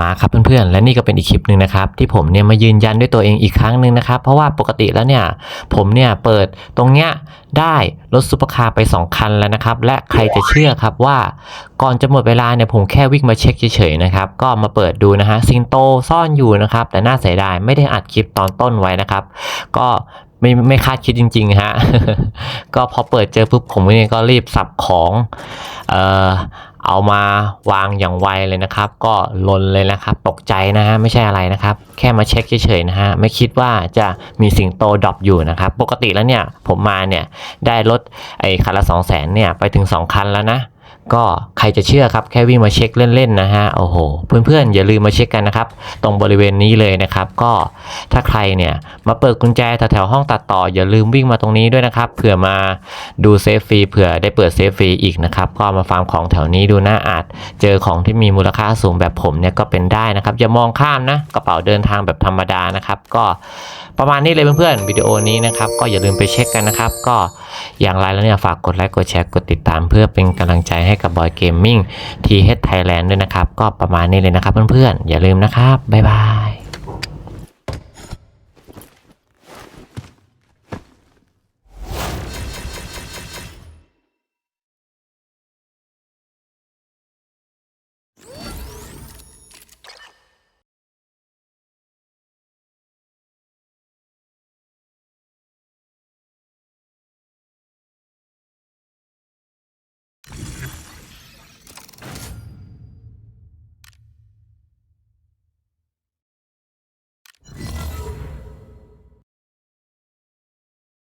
มาครับเพื่อนๆ และนี่ก็เป็นอีกคลิปหนึ่งนะครับที่ผมเนี่ยมายืนยันด้วยตัวเองอีกครั้งหนึ่งนะครับ เพราะว่าปกติแล้วเนี่ยผมเนี่ยเปิดตรงเนี้ยได้รถซุปเปอร์คาร์ไป 2 คันแล้วนะครับ และใครจะเชื่อครับว่าก่อนจะหมดเวลาเนี่ยผมแค่วิ่งมาเช็คเฉยๆนะครับ ก็มาเปิดดูนะฮะซิงโตซ่อนอยู่นะครับ แต่น่าเสียดายไม่ได้อัดคลิปตอนต้นไว้นะครับ ก็ไม่ไม่คาดคิดจริง ๆ ฮะ ก็พอเปิดเจอปุ๊บผมเนี่ยก็รีบสับของ เอ่อ เอามาวางอย่างไวเลยนะครับ ก็ลนเลยนะครับ ตกใจนะฮะไม่ใช่อะไรนะครับ แค่มาเช็คเฉยๆนะฮะไม่คิดว่าจะมีสิงโตดรอปอยู่นะครับ ปกติแล้วเนี่ยผมมาเนี่ยได้รถไอ้คันละ 2 0 0 0 0นเนี่ยไปถึง 2 คันแล้วนะ ก็ใครจะเชื่อครับแค่วิ่งมาเช็คเล่นๆนะฮะโอ้โหเพื่อนๆอย่าลืมมาเช็คกันนะครับ ตรงบริเวณนี้เลยนะครับ ก็ถ้าใครเนี่ยมาเปิดกุญแจแถวๆห้องตัดต่อ อย่าลืมวิ่งมาตรงนี้ด้วยนะครับเผื่อมาดูเซฟฟรีเผื่อได้เปิดเซฟฟรีอีกนะครับก็มาฟาร์มของแถวนี้ดูน่าอาจ เจอของที่มีมูลค่าสูงแบบผมเนี่ยก็เป็นได้นะครับอย่ามองข้ามนะกระเป๋าเดินทางแบบธรรมดานะครับ ก็ประมาณนี้เลยเพื่อนๆวิดีโอนี้นะครับก็อย่าลืมไปเช็คกันนะครับ ก็อย่างไรแล้วเนี่ยฝากกดไลค์กดแชร์กดติดตามเพื่อเป็นกำลังใจให้กับบอยเกมมิ่งทีเฮดไทยแลนด์ด้วยนะครับ ก็ประมาณนี้เลยนะครับเพื่อนๆ อย่าลืมนะครับ บ๊ายบาย